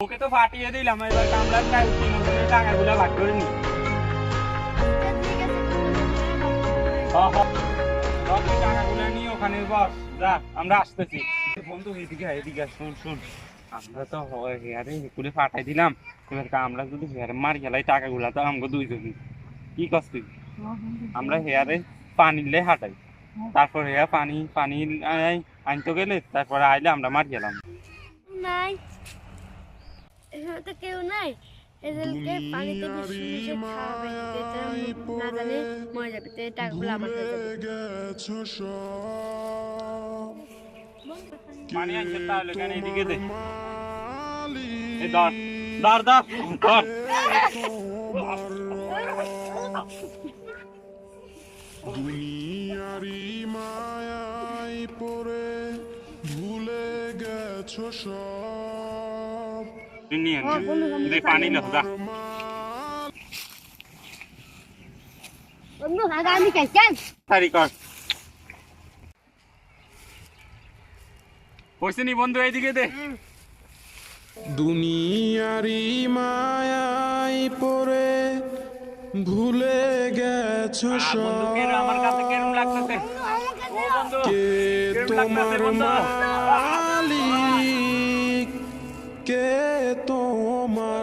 ওকে তো ফাটিয়ে দিলাম, এবার কামলার ভাগ করে নি। নিয়ে ওখানে আমরা আসতেছি। বন্ধু শুন শুন। আমরা তো হেয়ারে ফাটাই দিলাম। এবার আমরা যদি হেয়ারে মার গেলাই টাকাগুলা তো আমাকে দুইজন কি করছ? আমরা হেয়ারে পানি লে হাঁটাই। তারপর হেয়া পানি পানি আই- আনতে গেলে তারপরে আইলে আমরা মার গেলাম নাই। তো কেউ নাই। এদেরকে পানিতে বেশি মিশে খাওয়াবে না জানে মরে যাবে তো টাকাগুলো আমার পানি আনছে তাহলে কেন এদিকে দে। ধর। ধর দুনিয়ারি মায়াই পড়ে ভুলে গেছো সব। তুই নিয়ে নে। দে পানি লো যা বন্ধু আগামী কাল কেন? তারি কর। হইছে নি বন্ধু এইদিকে দে। দুনিয়ারি মায়াই পরে ভুলে গেছো কে তোমার মালিক? কে তোমার